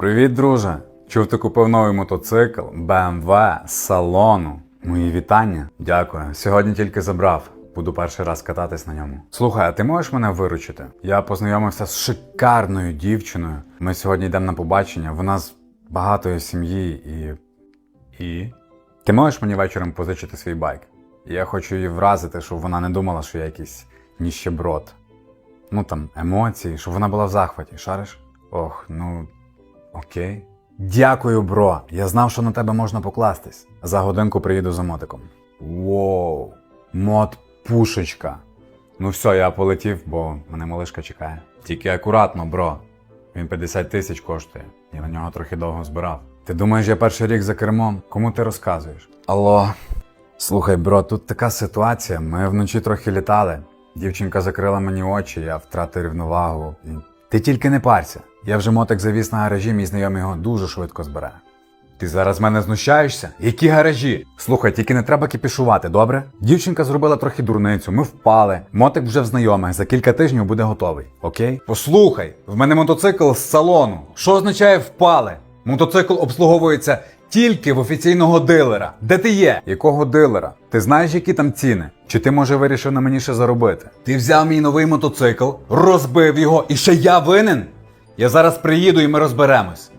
Привіт, друже! Чув, ти купив новий мотоцикл BMW з салону. Мої вітання. Дякую. Сьогодні тільки забрав. Буду перший раз кататись на ньому. Слухай, а ти можеш мене виручити? Я познайомився з шикарною дівчиною. Ми сьогодні йдемо на побачення. Вона з багатої сім'ї і. І. Ти можеш мені вечором позичити свій байк? Я хочу її вразити, щоб вона не думала, що я якийсь ніщеброд. Ну там, емоції, щоб вона була в захваті, шариш? Ох, ну. Окей. Дякую, бро. Я знав, що на тебе можна покластись. За годинку приїду за мотиком. Воу. Мод пушечка. Ну все, я полетів, бо мене малишка чекає. Тільки акуратно, бро. Він 50 тисяч коштує. Я на нього трохи довго збирав. Ти думаєш, я перший рік за кермом? Кому ти розказуєш? Алло. Слухай, бро, тут така ситуація. Ми вночі трохи літали. Дівчинка закрила мені очі, я втратив рівновагу. І... Ти тільки не парся. Я вже мотик завіз на гаражі, мій знайомий його дуже швидко збере. Ти зараз мене знущаєшся? Які гаражі? Слухай, тільки не треба кіпішувати, добре? Дівчинка зробила трохи дурницю, ми впали. Мотик вже в знайомих, за кілька тижнів буде готовий. Окей? Послухай, в мене мотоцикл з салону. Що означає впали? Мотоцикл обслуговується тільки в офіційного дилера. Де ти є? Якого дилера? Ти знаєш, які там ціни? Чи ти може вирішив на мені ще заробити? Ти взяв мій новий мотоцикл, розбив його, і ще я винен? Я зараз приїду і ми розберемось.